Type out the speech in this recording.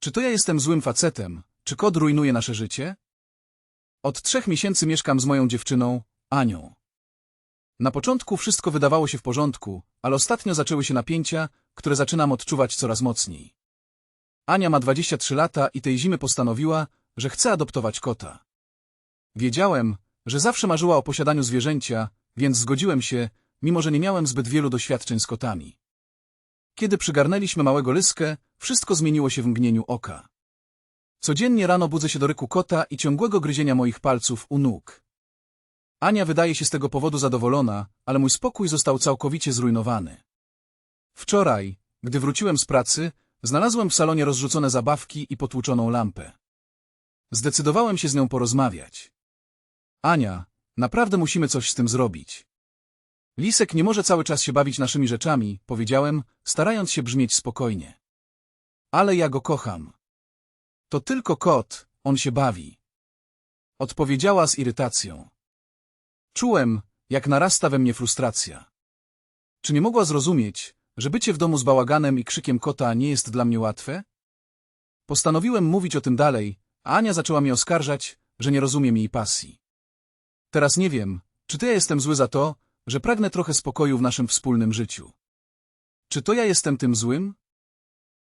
Czy to ja jestem złym facetem? Czy kot rujnuje nasze życie? Od trzech miesięcy mieszkam z moją dziewczyną, Anią. Na początku wszystko wydawało się w porządku, ale ostatnio zaczęły się napięcia, które zaczynam odczuwać coraz mocniej. Ania ma 23 lata i tej zimy postanowiła, że chce adoptować kota. Wiedziałem, że zawsze marzyła o posiadaniu zwierzęcia, więc zgodziłem się, mimo że nie miałem zbyt wielu doświadczeń z kotami. Kiedy przygarnęliśmy małego lyskę, wszystko zmieniło się w mgnieniu oka. Codziennie rano budzę się do ryku kota i ciągłego gryzienia moich palców u nóg. Ania wydaje się z tego powodu zadowolona, ale mój spokój został całkowicie zrujnowany. Wczoraj, gdy wróciłem z pracy, znalazłem w salonie rozrzucone zabawki i potłuczoną lampę. Zdecydowałem się z nią porozmawiać. Ania, naprawdę musimy coś z tym zrobić. Lisek nie może cały czas się bawić naszymi rzeczami, powiedziałem, starając się brzmieć spokojnie. Ale ja go kocham. To tylko kot, on się bawi. Odpowiedziała z irytacją. Czułem, jak narasta we mnie frustracja. Czy nie mogła zrozumieć, że bycie w domu z bałaganem i krzykiem kota nie jest dla mnie łatwe? Postanowiłem mówić o tym dalej, a Ania zaczęła mnie oskarżać, że nie rozumiem jej pasji. Teraz nie wiem, czy to ja jestem zły za to, że pragnę trochę spokoju w naszym wspólnym życiu. Czy to ja jestem tym złym?